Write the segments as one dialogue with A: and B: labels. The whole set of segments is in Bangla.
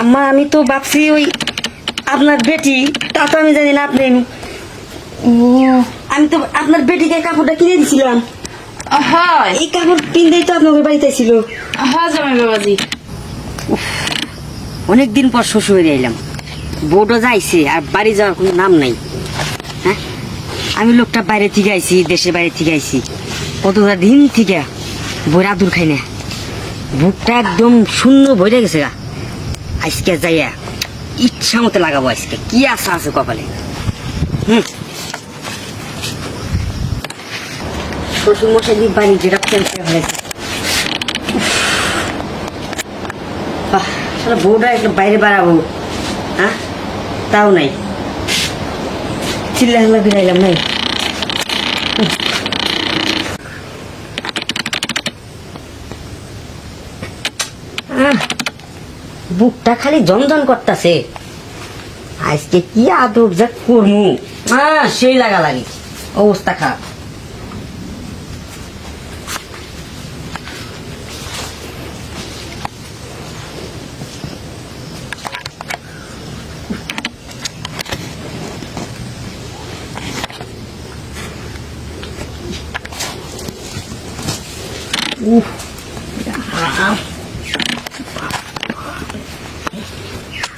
A: আম্মা আমি তো ভাবছি ওই আপনার বেটি তা তো আমি জানি না আপনি। আমি তো আপনার বেটিকে কাপড়টা কিনে দিছিলাম।
B: হয়।
A: এই কাপড় পিনতেই তো বাড়িতে ছিল।
B: হ্যাঁ জামাই বাবাজি।
A: অনেকদিন পর শ্বশুরে এলাম। বউটা যাইছে আর বাড়ি যাওয়ার কোনো নাম নাই। হ্যাঁ? আমি লোকটা বাইরে থেকে আইছি দেশের বাইরে থেকে আইছি। কতটা দিন থেকে বইরা দূর খাই না। বুকটা একদম শূন্য ভরে গেছে গা। আজকে যাইয়া ইচ্ছা মতো লাগাবো আজকে। কি আশা আছে কপালে? হুম। শ্বশুর মশাই বাড়ি যেটা ফেলতে ফেলেছে। বাহ বউটা একটু বাইরে বাড়াবো। হ্যাঁ তাও নাই। চিল্লা হাল্লা ফিরাইলাম নাই। বুকটা খালি জমজম করতেছে। আজকে কি আদর যা করমু? সেই লাগা লাগি অবস্থা খারাপ। উফ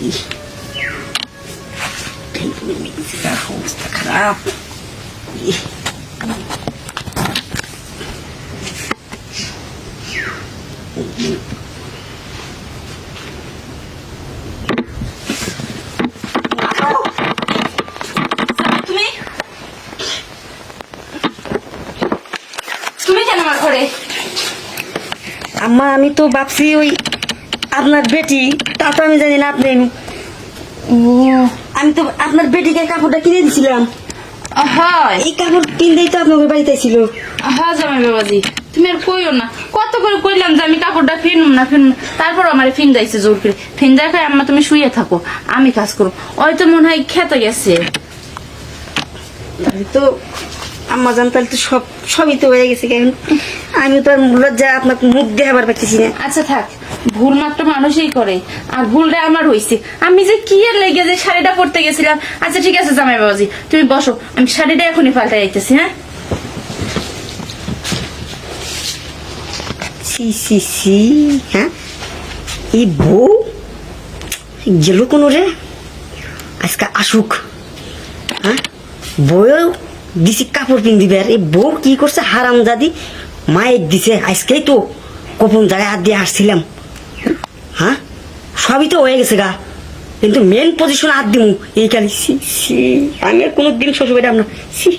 A: করব অবস্থা খারাপ ইহ।
B: তুমি তুমি কেন আমার ঘরে
A: আম্মা আমি তো ভাবছি ওই আপনার বেটি তা তো আমি জানি না আপনি আমি তো আপনার বেটিকে কাপড়টা কিনে দিছিলাম।
B: হয়
A: এই কাপড় কিনতেই তো আপনাদের বাড়িতে ছিল
B: হ্যাঁ জামাই বাবাজি তুমি আর কইও না। কত করে কইলাম যে আমি কাপড়টা ফিনুম না ফিনুম তারপর আমার ফিন যাইছে জোর করে। ফিন আম্মা তুমি শুয়ে থাকো। আমি কাজ করব। ওই তো মনে হয় খেতে গেছে।
A: তো আম্মা জান তাহলে তো সব সবই তো হয়ে গেছে। কেন আমি তো লজ্জা আপনাকে মুখ দেখাবার পাচ্ছি না।
B: আচ্ছা থাক। ভুল মাত্র মানুষই করে। আর ভুলটা আমার হয়েছে আমি যে কি আর লেগে যে শাড়িটা পরতে গেছিলাম। আচ্ছা ঠিক আছে জামাই বাবাজি তুমি বসো। আমি শাড়িটা এখনই পাল্টে যাইতেছি হ্যাঁ?
A: সি সি সি হ্যাঁ? এই বউ? গেল কোনো রে? আজকে আসুক। হ্যাঁ? বউ দিছি কাপড় পিন দিবে। আর এই বউ কি করছে? হারাম জাদি মায়ের দিছে, আজকেই তো গোপন জায়গায় হাত দিয়ে আসছিলাম হ্যাঁ? সবই তো হয়ে গেছে গা। কিন্তু মেন পজিশন হাত দিমু। এই কালি সি সি আমি কোনো দিন শ্বশুর বাড়ি আমরা সি